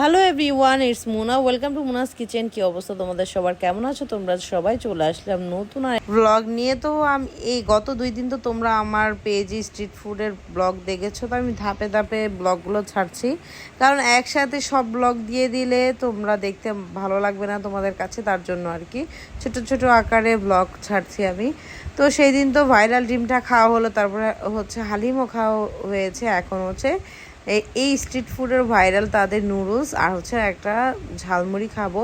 Hello everyone it's Muna. Welcome to Muna's kitchen. কি অবস্থা তোমাদের সবার? কেমন আছো তোমরা? সবাই চলে আসলাম নতুন ব্লগ নিয়ে। তো আমি, এই গত দুই দিন তো তোমরা আমার পেজে স্ট্রিট ফুডের ব্লগ দেখেছ, তো আমি ধাপে ধাপে ব্লগগুলো ছাড়ছি। কারণ একসাথে সব ব্লগ দিয়ে দিলে তোমরা দেখতে ভালো লাগবে না তোমাদের কাছে, তার জন্য আর কি। ছোট ছোট আকারে ব্লগ ছাড়ছি আমি। তো সেই দিন তো ভাইরাল ডিমটা খাওয়া হলো, তারপরে হচ্ছে হালিমও খাওয়া হয়েছে, এখন হচ্ছে এই- স্ট্রিট ফুডের ভাইরাল তাদের নুডলস আর হচ্ছে একটা ঝালমুড়ি খাব।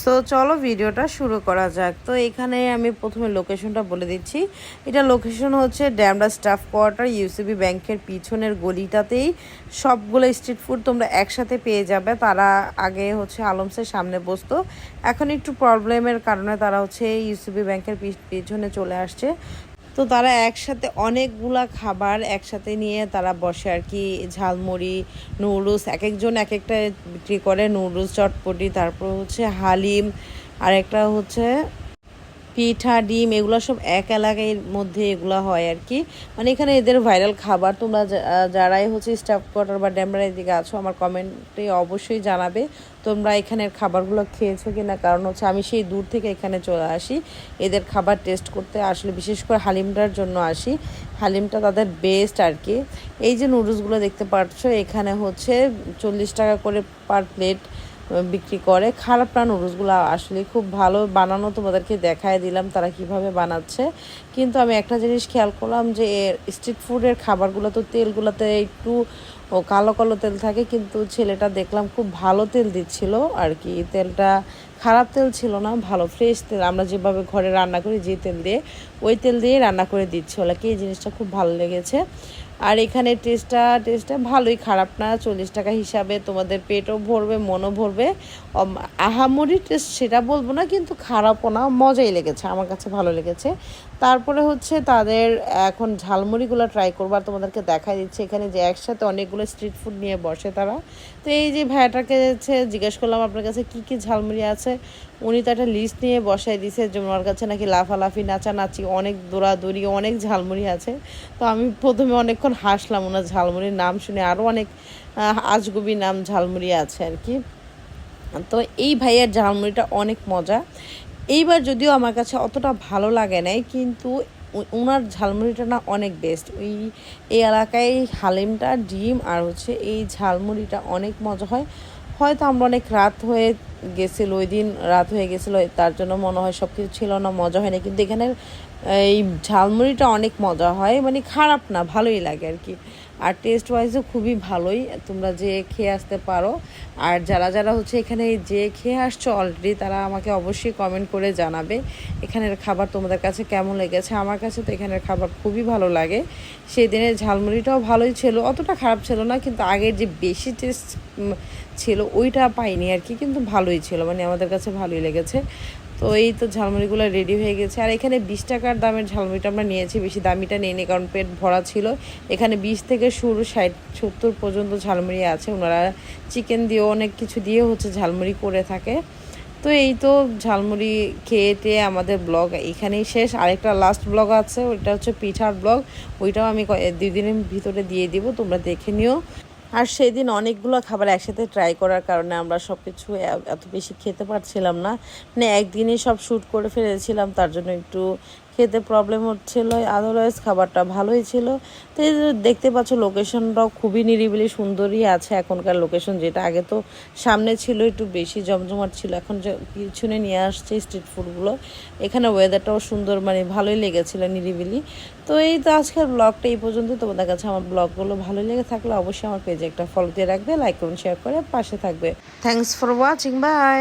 সো চলো ভিডিওটা শুরু করা যাক। তো এখানে আমি প্রথমে লোকেশনটা বলে দিচ্ছি। এটা লোকেশন হচ্ছে ড্যামরা স্টাফ কোয়ার্টার ইউসিবি ব্যাংকের পিছনের গলিটাতেই। সবগুলো স্ট্রিট ফুড তোমরা একসাথে পেয়ে যাবে। তারা আগে হচ্ছে আলমসের সামনে বসতো। এখন একটু প্রবলেমের কারণে তারা হচ্ছে ইউসিবি ব্যাংকের পিছনে চলে আসছে। তো তারা একসাথে অনেকগুলা খাবার একসাথে নিয়ে তারা বসে আর কি। ঝালমুড়ি, নুডলস এক একজন এক একটা বিক্রি করে। নুডলস, চটপটি, তারপর হচ্ছে হালিম আর একটা হচ্ছে পিঠা, ডিম, এগুলো সব এক এলাকার মধ্যে এগুলো হয় আর কি। মানে এখানে এদের ভাইরাল খাবার, তোমরা যারাই হচ্ছে স্টাফ কোয়ার্টার বা ড্যামরার দিকে আছো, আমার কমেন্টে অবশ্যই জানাবে তোমরা এখানের খাবারগুলো খেয়েছো কি না কারণ হচ্ছে আমি সেই দূর থেকে এখানে চলে আসি, এদের খাবার টেস্ট করতে আসলে বিশেষ করে হালিমটার জন্য আসি। হালিমটা তাদের বেস্ট আর কি। এই যে নুডলসগুলো দেখতে পাচ্ছ এখানে হচ্ছে চল্লিশ টাকা করে পার প্লেট বিক্রি করে। খারাপ না নুডলসগুলো আসলে খুব ভালো বানানো তোমাদেরকে দেখায় দিলাম তারা কীভাবে বানাচ্ছে। কিন্তু আমি একটা জিনিস খেয়াল করলাম যে স্ট্রিট ফুডের খাবারগুলো তো তেলগুলোতে একটু কালো কালো তেল থাকে, কিন্তু ছেলেটা দেখলাম খুব ভালো তেল দিচ্ছিল আর কি। তেলটা খারাপ তেল ছিল না, ভালো ফ্রেশ তেল। আমরা যেভাবে ঘরে রান্না করি যে তেল দিয়ে, ওই তেল দিয়ে রান্না করে দিচ্ছে। ওলাকে এই জিনিসটা খুব ভালো লেগেছে। আর এখানে টেস্টটা টেস্টটা ভালোই খারাপ না। চল্লিশ টাকা হিসাবে তোমাদের পেটও ভরবে, মনও ভরবে। আহামরি টেস্ট সেটা বলব না, কিন্তু খারাপও না, মজাই লেগেছে, আমার কাছে ভালো লেগেছে। তারপরে হচ্ছে তাদের এখন ঝালমুড়িগুলো ট্রাই করবার তোমাদেরকে দেখাই দিচ্ছে। এখানে যে একসাথে অনেকগুলো স্ট্রিট ফুড নিয়ে বসে তারা। তো এই যে ভাইয়াটাকে জিজ্ঞেস করলাম, আপনার কাছে কী কী ঝালমুড়ি আছে? উনি তো একটা লিস্ট নিয়ে বসাই দিছে, যে ওনার কাছে নাকি লাফালাফি, নাচানাচি, অনেক দৌড়াদৌড়ি, অনেক ঝালমুড়ি আছে। তো আমি প্রথমে অনেকক্ষণ হাসলাম ওনার ঝালমুড়ির নাম শুনে আরও অনেক আজগুবি নাম ঝালমুড়ি আছে আর কি। তো এই ভাইয়ের ঝালমুড়িটা অনেক মজা। এইবার যদিও আমার কাছে অতটা ভালো লাগে নাই, কিন্তু ওনার ঝালমুড়িটা না অনেক বেস্ট ওই, এই এলাকায় হালিমটা, ডিম আর হচ্ছে এই ঝালমুড়িটা অনেক মজা হয়। হয়তো আমরা অনেক রাত হয়ে গেছিল, ওই দিন রাত হয়ে গেছিল, তার জন্য মনে হয় সব কিছু ছিল না, মজা হয় না কিন্তু এখানে এই ঝালমুড়িটা অনেক মজা হয় মানে খারাপ না, ভালোই লাগে আর কি। আর টেস্ট ওয়াইজও খুবই ভালোই, তোমরা যে খেয়ে আসতে পারো। আর যারা যারা হচ্ছে এখানে যে খেয়ে আসছো অলরেডি তারা আমাকে অবশ্যই কমেন্ট করে জানাবে, এখানের খাবার তোমাদের কাছে কেমন লেগেছে? আমার কাছে তো এখানের খাবার খুবই ভালো লাগে। সেই দিনের ঝালমুড়িটাও ভালোই ছিল, অতটা খারাপ ছিল না, কিন্তু আগের যে বেশি টেস্ট ছিল, ওইটা পাইনি আর কি, কিন্তু ভালোই ছিল মানে আমাদের কাছে ভালোই লেগেছে। তো এই তো ঝালমুড়িগুলো রেডি হয়ে গেছে। আর এখানে বিশ টাকার দামের ঝালমুড়িটা আমরা নিয়েছি, বেশি দামিটা নিইনি কারণ পেট ভরা ছিল। এখানে বিশ থেকে শুরু ষাট, সত্তর পর্যন্ত ঝালমুড়ি আছে। ওনারা চিকেন দিয়েও অনেক কিছু দিয়ে হচ্ছে ঝালমুড়ি করে থাকে। তো এই তো ঝালমুড়ি খেয়ে টেয়ে আমাদের ব্লগ এখানেই শেষ। আরেকটা লাস্ট ব্লগ আছে, ওইটা হচ্ছে পিঠার ব্লগ ওইটাও আমি দুই দিনের ভিতরে দিয়ে দিব, তোমরা দেখে নিও। আর সেই দিন অনেকগুলো খাবার একসাথে ট্রাই করার কারণে আমরা সব কিছু এত বেশি খেতে পারছিলাম না। মানে একদিনে সব শ্যুট করে ফেলেছিলাম, তার জন্য একটু খেতে প্রবলেম হচ্ছিল আদারওয়াইজ খাবারটা ভালোই ছিল। তো দেখতে পাচ্ছ লোকেশনটাও খুবই নিরিবিলি, সুন্দরই আছে এখনকার লোকেশন যেটা আগে তো সামনে ছিল, একটু বেশি জমজমাট ছিল। এখন যে পিছনে নিয়ে আসছে স্ট্রিট ফুডগুলো এখানে ওয়েদারটাও সুন্দর মানে ভালোই লেগেছিল নিরিবিলি। তো এই তো আজকের ব্লগটা এই পর্যন্ত তোমাদের কাছে আমার ব্লগগুলো ভালো লেগে থাকলে অবশ্যই আমার পেজে একটা ফলো দিয়ে রাখবে লাইক করুন শেয়ার করে পাশে থাকবে। Thanks for watching by